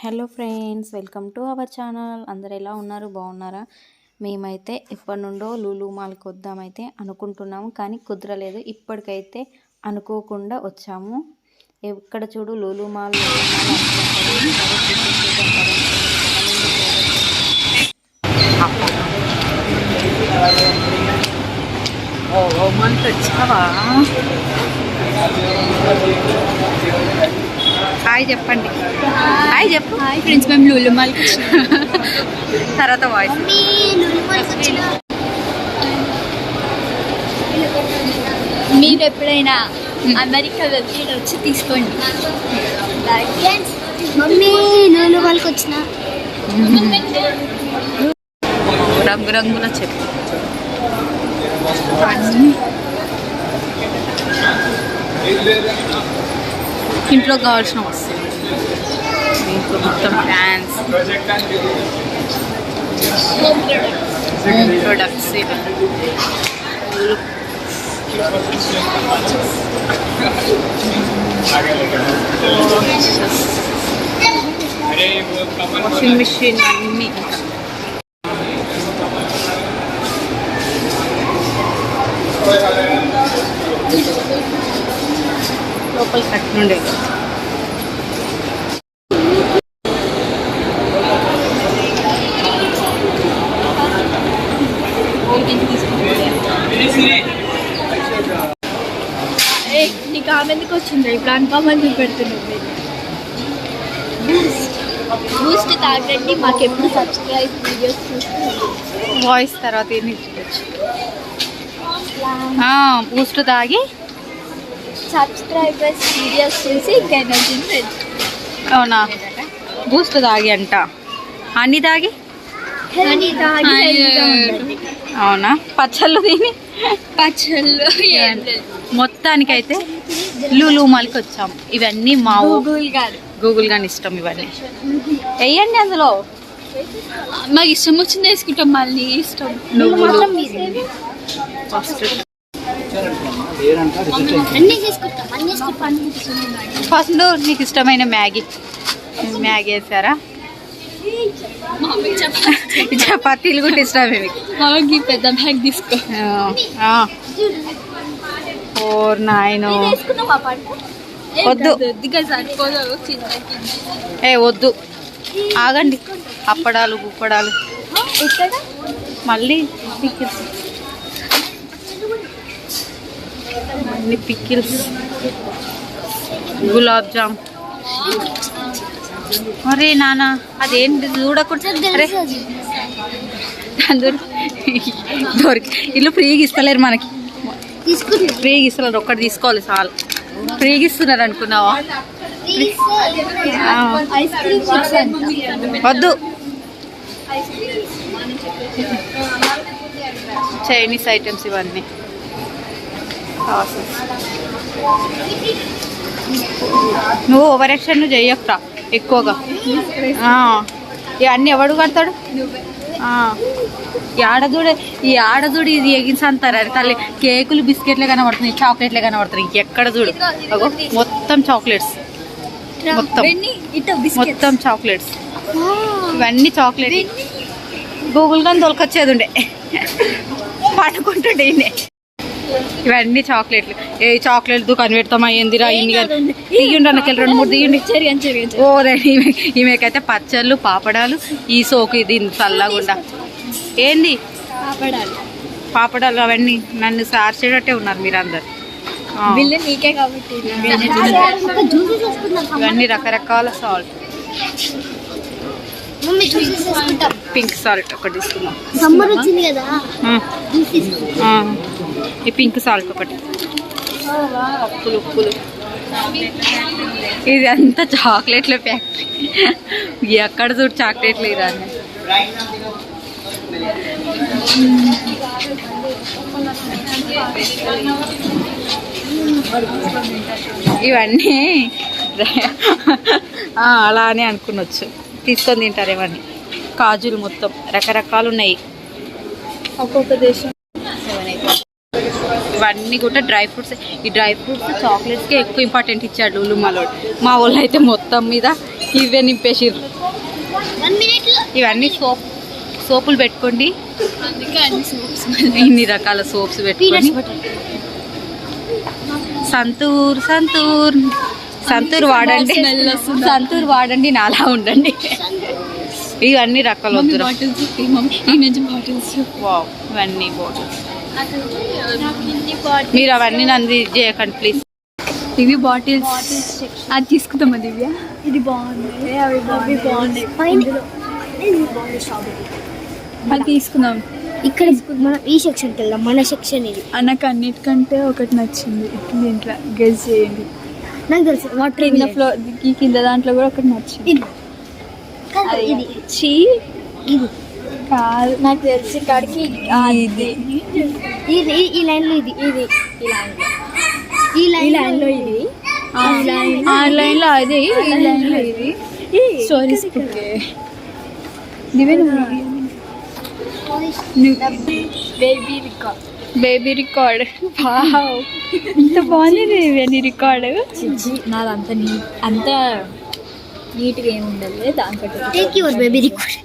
Hello friends welcome to our channel. అందరు ఎలా ఉన్నారు? బాగున్నారా? మేమైతే ఇప్పటి నుండో లూలు మాల్కి వద్దామైతే అనుకుంటున్నాము కానీ కుదరలేదు. ఇప్పటికైతే అనుకోకుండా వచ్చాము. ఎక్కడ చూడు లూలూ మాల్ లూలు మాల్ ఓ మంత్ వచ్చావా హాయ్ చెప్పండి. హాయ్ చెప్పు. హాయ్ ఫ్రెండ్స్ మేము లూలు మాల్కి వచ్చినాం. తర్వాత వాయిస్ మీరు ఎప్పుడైనా అమెరికా ఈడ వచ్చి తీసుకోండి. మమ్మీ లూలు వాళ్ళకి వచ్చిన. రంగు రంగుల చెప్పు ఇంట్లో కావాల్సిన వస్తుంది ఇంట్లో మొత్తం fans home products washing machine అన్నీ ఏ, నీకు ఆమె ఎందుకు వచ్చింది? ఇప్పుడు అనుకోమని పెడుతున్నావు బూస్ట్ తాగండి మాకు ఎప్పుడు సబ్స్క్రైబ్ వీడియోస్ వాయిస్ తర్వాత ఏం నేర్చుకోవచ్చు బూస్ట్ తాగి సబ్స్క్రైబర్స్ వీడియోస్ చూసి ఇంకా ఎనర్జీని పెంచు అవునా? బూస్ట్ తాగి అంట. అన్ని తాగి? కానీ. అవునా? పచ్చళ్ళు తిని? పచ్చళ్ళు మొత్తానికైతే లూలు మాల్కి వచ్చాం ఇవన్నీ మా గూగుల్ కాదు గూగుల్ గాని ఇష్టం ఇవన్నీ. వెయ్యండి అందులో. మాకు ఇష్టం వచ్చింది వేసుకుంటాం మళ్ళీ ఇష్టం. ఫస్ట్ అన్ని చేసుకుంటాం అన్ని చేసుకుంటాం ఫస్ట్ నీకు ఇష్టమైన మ్యాగీ. మ్యాగీ వేసారా? చపాతీలు కూడా ఇష్టమే మీకు పెద్ద బ్యాగ్ తీసుకో. Four nine. వద్దు. ఏ వద్దు. ఆగండి. అప్పడాలు గుప్పడాలు. మళ్ళీ మళ్ళీ పికిల్స్. గులాబ్ జామ్. అరే నాన్న అదేంటి చూడకుండా దొరికి ఇల్లు ఫ్రీగా ఇస్తలేరు మనకి. ఫ్రీగా ఇస్తలేరు ఒక్కటి తీసుకోవాలి చాలు. ఫ్రీగా ఇస్తున్నారు అనుకున్నావా? వద్దు. చైనీస్ ఐటమ్స్ ఇవన్నీ. నువ్వు ఓవర్ యాక్షన్ నువ్వు చెయ్యకురా ఎక్కువగా. ఇవన్నీ ఎవడు కడతాడు? ఈ ఆడదూడ ఈ ఆడదూడి ఇది ఎగించంటారు అరే తల్లి కేకులు బిస్కెట్లే కనబడుతున్నాయి చాక్లెట్లే కనబడుతున్నాయి. ఇంకెక్కడ చూడు? మొత్తం చాక్లెట్స్. మొత్తం. మొత్తం చాక్లెట్స్. ఇవన్నీ చాక్లెట్ గూగుల్ కానీ దొరకొచ్చేది ఉండే పడుకుంటుండే. ఇవన్నీ చాక్లెట్లు. ఏ చాక్లెట్ దుకాణం పెడతామా? ఏందిరా ఇన్ని తీయండి అన్నకెళ్ళి రెండు మూడు తీయండి. ఓ ఈమె ఈమెకైతే పచ్చళ్ళు పాపడాలు ఈ సోకు దీని చల్లగుండా ఏంది? కాపాడాలి పాపడాలు అవన్నీ నన్ను సార్చేటట్టే ఉన్నారు మీరందరు. ఇవన్నీ రకరకాల సాల్ట్. పింక్ సాల్ట్ ఒకటి తీసుకుందాం సమ్మర్ వచ్చింది కదా. ఈ పింక్ సాల్ట్ ఒకటి. ఉప్పులు ఉప్పులు ఇది అంతా చాక్లెట్ల ఫ్యాక్టరీ. ఎక్కడ చూడు చాక్లెట్లు ఇదాన్ని ఇవన్నీ అలానే అనుకున్నచ్చు తీసుకొని తింటారు ఇవన్నీ. కాజులు మొత్తం రకరకాలు ఉన్నాయి. ఒక్కొక్క దేశం. ఇవన్నీ కూడా డ్రై ఫ్రూట్స్. ఈ డ్రై ఫ్రూట్స్ చాక్లెట్స్కి ఎక్కువ ఇంపార్టెంట్ ఇచ్చాడు లులుమాలోడు మా వాళ్ళు అయితే మొత్తం మీద ఇవే నింపేసిర్రు. ఇవన్నీ సోప్ సోపులు పెట్టుకోండి. ఇన్ని రకాల సోప్స్ పెట్టుకొని. సంతూర్ సంతూర్. సంతూర్ వాడండి? సంతూర్ వాడండి నాలా ఉండండి. ఇవన్నీ రకాలు ఇవన్నీ బాటిల్స్ మీరు అవన్నీ నన్ను ఇది చేయకండి ప్లీజ్ ఇవి బాటిల్స్ అది తీసుకుందామా దివ్య? ఇది బాగుంది. అవి బాగుంది. అది తీసుకుందాం. ఇక్కడ మనం ఈ సెక్షన్కి వెళ్దాం మన సెక్షన్ ఇది. నాకు అన్నిటికంటే ఒకటి నచ్చింది. దీంట్లో గెస్ చేయండి. నాకు తెలుసు వాటర్ కింద ఫ్లో ఈ కింద దాంట్లో కూడా ఒకటి నచ్చింది. ఇది. ఇది. చీ. ఇది. కాదు నాకు తెలిసి కాడికి ఇది. ఇది. ఈ- ఈ లైన్. లో ఇది. ఇది. ఈ లైన్ ఈ లైన్లో ఇది. అది ఈ లైన్లో ఇది stories Divya baby record baby record ఇంత బాగుంది దివ్య నీ రికార్డ్ నాది అంత నీట్ అంత నీట్గా ఏమి ఉండదు. యువర్ బేబీ రికార్డ్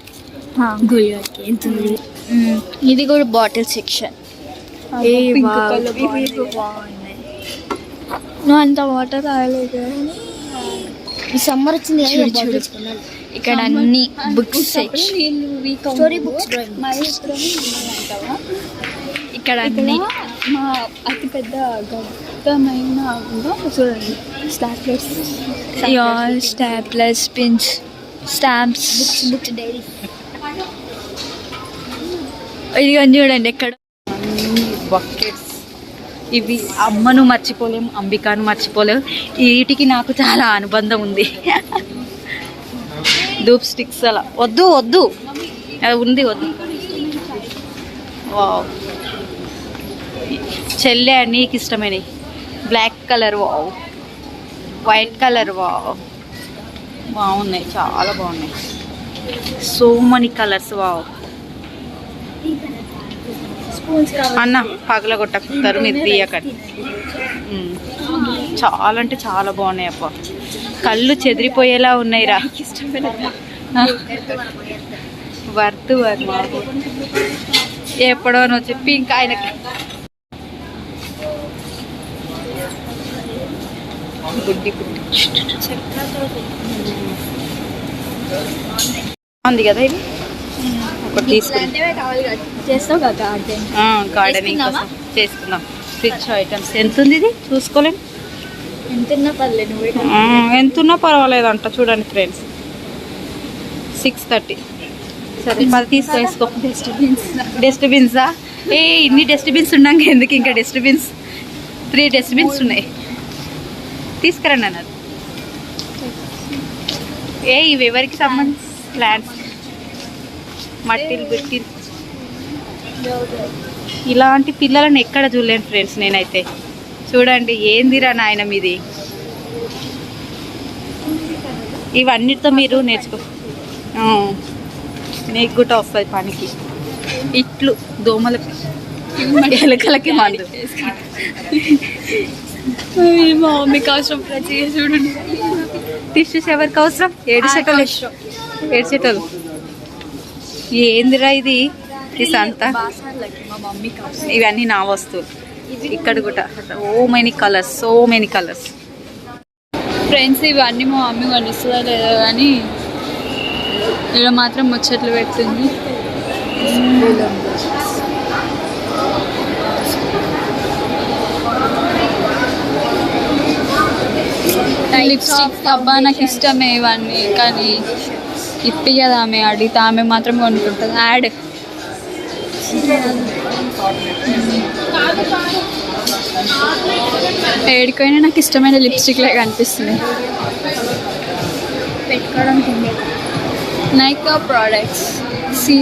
ఇది కూడా బాటిల్ సెక్షన్. నువ్వు అంత వాటర్ తాగలేదు ఈ సమ్మర్ వచ్చింది చూడు, ఇక్కడ అన్ని బుక్స్ స్టోరీ బుక్స్ ఇక్కడ అన్ని. మా అతి పెద్ద గౌతమైన చూడండి. Staplers staplers pins stamps books diary ఇది చూడండి ఎక్కడ. బకెట్స్. ఇవి అమ్మను మర్చిపోలేము అంబికాను మర్చిపోలేము వీటికి నాకు చాలా అనుబంధం ఉంది. ధూప్ స్టిక్స్ అలా. వద్దు వద్దు. అది ఉంది వద్దు. వావ్. చెల్లె నీకు ఇష్టమైనవి black colour wow. White colour wow. బాగున్నాయి చాలా బాగున్నాయి. So many colours wow. అన్న పగల కొట్టకుతారు మీరు తీయకండి చాలా అంటే చాలా బాగున్నాయి అప్ప కళ్ళు చెదిరిపోయేలా ఉన్నాయిరా వర్త్ వర్మ ఎప్పుడో నువ్వు చెప్పి ఇంకా ఆయనకి. గుడ్డి గుడ్డి. ఉంది కదా ఇది? ఒకటి తీసుకుంది గార్డెనింగ్ కోసం చేసుకుందాం. ఫ్రిడ్జ్ ఐటమ్స్ ఎంత ఉంది ఇది? చూసుకోలేం? ఎంతున్నా పర్వాలేదు అంట చూడండి ఫ్రెండ్స్. సిక్స్ థర్టీ సరే. పది తీసుకో. డస్ట్బిన్స్ డస్ట్బిన్సా ఏ ఇన్ని డస్ట్బిన్స్ ఉన్నాక ఎందుకు ఇంకా డస్ట్బిన్స్ త్రీ డస్ట్బిన్స్ ఉన్నాయి. తీసుకురండి అన్నది ఏ ఇవి ఎవరికి సంబంధించి? ప్లాంట్స్ మట్టిలు పెట్టి. ఇలాంటి పిల్లలను ఎక్కడ చూడలేను ఫ్రెండ్స్ నేనైతే. చూడండి ఏందిరా నాయన మీది ఇవన్నిటితో మీరు నేర్చుకో. నీకు కూడా వస్తుంది పనికి. ఇట్లు దోమలకి ఎలుకలకి మందు అవసరం చూడండి. టిష్యూస్ ఎవరికి అవసరం? ఏడు చెట్టలు ఏడు చెట్టలు ఏందిరా ఇది? ఈ సంత? మా మమ్మీకి అవసరం ఇవన్నీ నా వస్తువులు. ఇక్కడ కూడా. ఓ many colours so many colours friends ఇవన్నీ మా మమ్మీ కొనిస్తుందా లేదా కానీ ఇక్కడ మాత్రం ముచ్చట్లు పెడుతుంది లిప్స్టిక్ అబ్బా నాకు ఇష్టమే ఇవన్నీ కానీ ఇప్పి కదా ఆమె అడిగితే ఆమె మాత్రం కొనుక్కుంటుంది. యాడ్. ఏడికైనా నాకు ఇష్టమైన లిప్స్టిక్లే కనిపిస్తుంది పెట్టుకోవడానికి Nykaa products see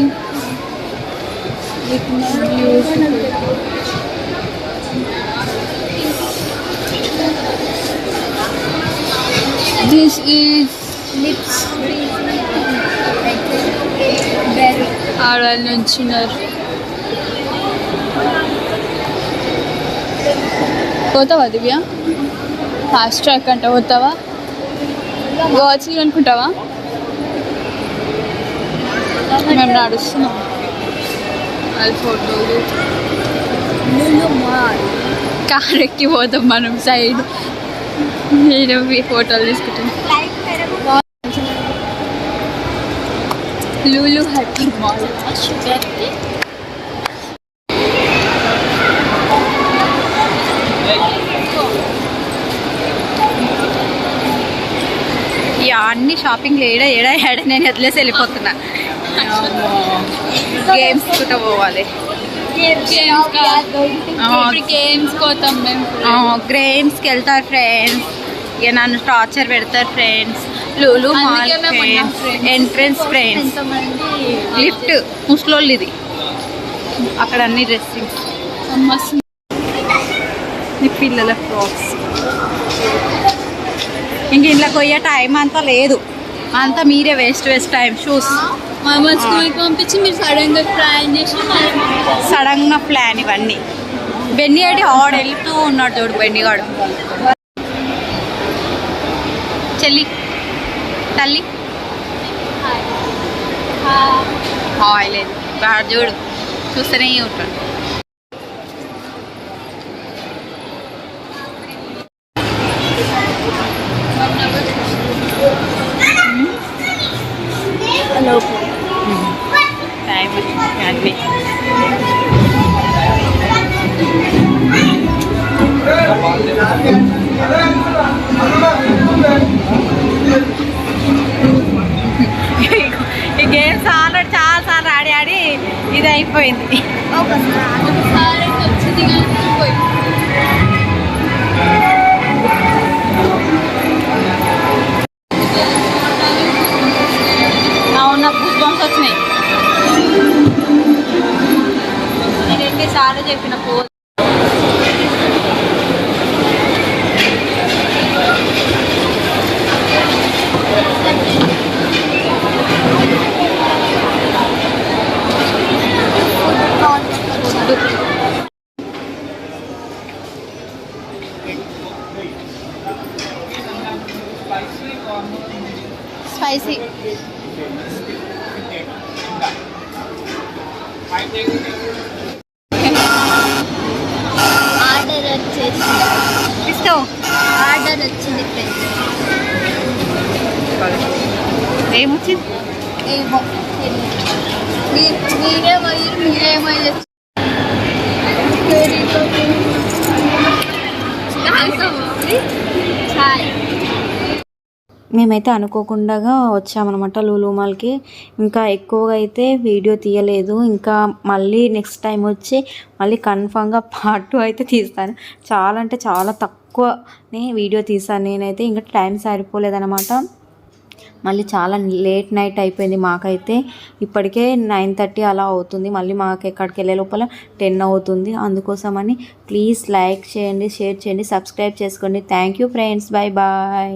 this is lips ఆడవాళ్ళు నుంచున్నారు పోతావా దివ్య? ఫాస్ట్ ట్రాక్ అంటే పోతావా? వాచ్ అనుకుంటావా? మేము నడుస్తున్నాం. అది ఫోటోలు కార్ ఎక్కి పోతాం మనం సైడ్. నేను ఫోటోలు తీసుకుంటాం లూలు హైపర్ మాల్ ఈ అన్ని షాపింగ్ ఏడా ఏడా ఏడా నేను వదిలేసి వెళ్ళిపోతున్నా. గేమ్స్ కూడా పోవాలి. గేమ్స్కి వెళ్తారు ఫ్రెండ్స్ ఇక నన్ను టార్చర్ పెడతారు friends Lulu. Entrance friends. Lift ముస్లోళ్ళు ఇది అక్కడ అన్ని డ్రెస్సింగ్స్. ఈ పిల్లల ఫ్రాక్స్. ఇంక ఇంట్లోకి పోయే టైం అంతా లేదు. అంతా మీరే వేస్ట్ వేస్ట్ టైం. షూస్. మమ్మల్ని స్కూల్కి పంపించి మీరు సడన్గా ప్లాన్ చేసి సడన్గా ప్లాన్ ఇవన్నీ. బెన్ని అడి ఆడ వెళ్తూ ఉన్నాడు చూడు బెన్నిగాడు చెల్లి. తల్లి హాయ్ లేదు వాడు చూడు చూస్తూనే ఉంటాడు ఇది అయిపోయింది ఒకసారి వచ్చింది బంప్స్ వచ్చినాయి. నేను ఎన్నిసార్లు చెప్పిన పో ఇష్టం ఆర్డర్ వచ్చింది ఫ్రెండ్స్ ఏమొచ్చింది ఏమో తెలియదు. మీ- మీరే పోయి మీరేమో హాయ్ మేమైతే అనుకోకుండా వచ్చామన్నమాట లూలుమాల్కి. ఇంకా ఎక్కువగా అయితే వీడియో తీయలేదు. ఇంకా మళ్ళీ నెక్స్ట్ టైం వచ్చి మళ్ళీ కన్ఫామ్గా పార్ట్ టూ అయితే తీస్తాను. చాలా అంటే చాలా తక్కువనే వీడియో తీసాను నేనైతే. ఇంకా టైం సరిపోలేదన్నమాట. మళ్ళీ చాలా లేట్ నైట్ అయిపోయింది మాకైతే. ఇప్పటికే నైన్ థర్టీ అలా అవుతుంది. మళ్ళీ మాకు ఎక్కడికి వెళ్ళే లోపల టెన్ అవుతుంది. అందుకోసమని ప్లీజ్ లైక్ చేయండి షేర్ చేయండి సబ్స్క్రైబ్ చేసుకోండి. Thank you friends bye bye